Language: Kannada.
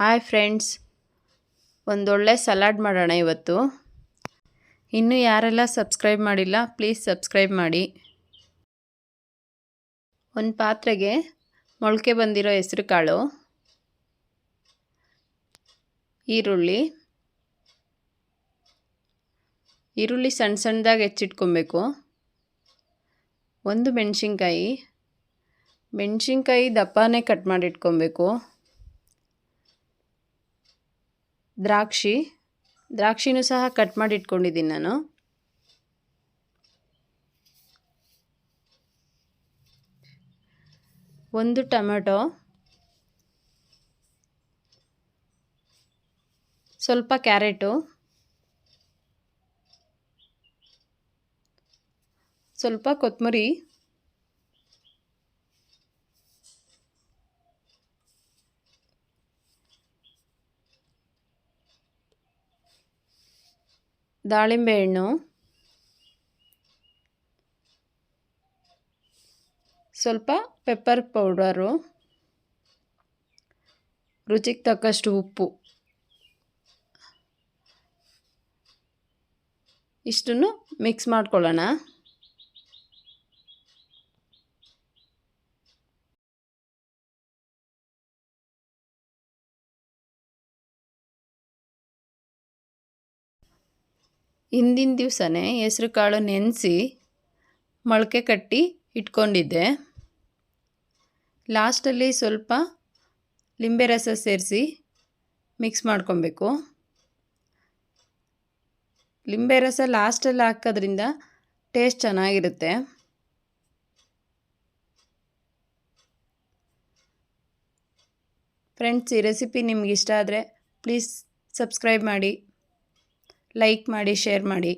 Hi friends. ಒಂದೊಳ್ಳೆ ಸಲಾಡ್ ಮಾಡೋಣ ಇವತ್ತು. ಇನ್ನೂ ಯಾರೆಲ್ಲ ಸಬ್ಸ್ಕ್ರೈಬ್ ಮಾಡಿಲ್ಲ, ಪ್ಲೀಸ್ ಸಬ್ಸ್ಕ್ರೈಬ್ ಮಾಡಿ. ಒಂದು ಪಾತ್ರೆಗೆ ಮೊಳಕೆ ಬಂದಿರೋ ಹೆಸ್ರು ಕಾಳು ಈರುಳ್ಳಿ ಈರುಳ್ಳಿ ಸಣ್ಣ ಸಣ್ಣದಾಗಿ ಹೆಚ್ಚಿಟ್ಕೊಬೇಕು. ಒಂದು ಮೆಣಸಿನ್ಕಾಯಿ ಮೆಣಸಿನ್ಕಾಯಿ ದಪ್ಪನೇ ಕಟ್ ಮಾಡಿ ದ್ರಾಕ್ಷಿ. ದ್ರಾಕ್ಷಿನೂ ಸಹ ಕಟ್ ಮಾಡಿ ಇಟ್ಕೊಂಡಿದ್ದೀನಿ ನಾನು. ಒಂದು ಟೊಮೆಟೊ. ಸ್ವಲ್ಪ ಕ್ಯಾರೆಟು. ಸ್ವಲ್ಪ ಕೊತ್ತಂಬರಿ ದಾಳಿಂಬೆ ಹಣ್ಣು ಸ್ವಲ್ಪ ಪೆಪ್ಪರ್ ಪೌಡರು ರುಚಿಗೆ ತಕ್ಕಷ್ಟು ಉಪ್ಪು. ಇಷ್ಟನ್ನು ಮಿಕ್ಸ್ ಮಾಡ್ಕೊಳ್ಳೋಣ. ಹಿಂದಿನ ದಿವಸನೇ ಹೆಸ್ರು ಕಾಳು ನೆನೆಸಿ ಮೊಳಕೆ ಕಟ್ಟಿ ಇಟ್ಕೊಂಡಿದ್ದೆ. ಲಾಸ್ಟಲ್ಲಿ ಸ್ವಲ್ಪ ಲಿಂಬೆ ರಸ ಸೇರಿಸಿ ಮಿಕ್ಸ್ ಮಾಡ್ಕೊಬೇಕು. ಲಿಂಬೆ ರಸ ಲಾಸ್ಟಲ್ಲಿ ಹಾಕೋದ್ರಿಂದ ಟೇಸ್ಟ್ ಚೆನ್ನಾಗಿರುತ್ತೆ. ಫ್ರೆಂಡ್ಸ್, ಈ ರೆಸಿಪಿ ನಿಮ್ಗೆ ಇಷ್ಟ ಆದರೆ ಪ್ಲೀಸ್ ಸಬ್ಸ್ಕ್ರೈಬ್ ಮಾಡಿ. ಲೈಕ್ ಮಾಡಿ ಶೇರ್ ಮಾಡಿ.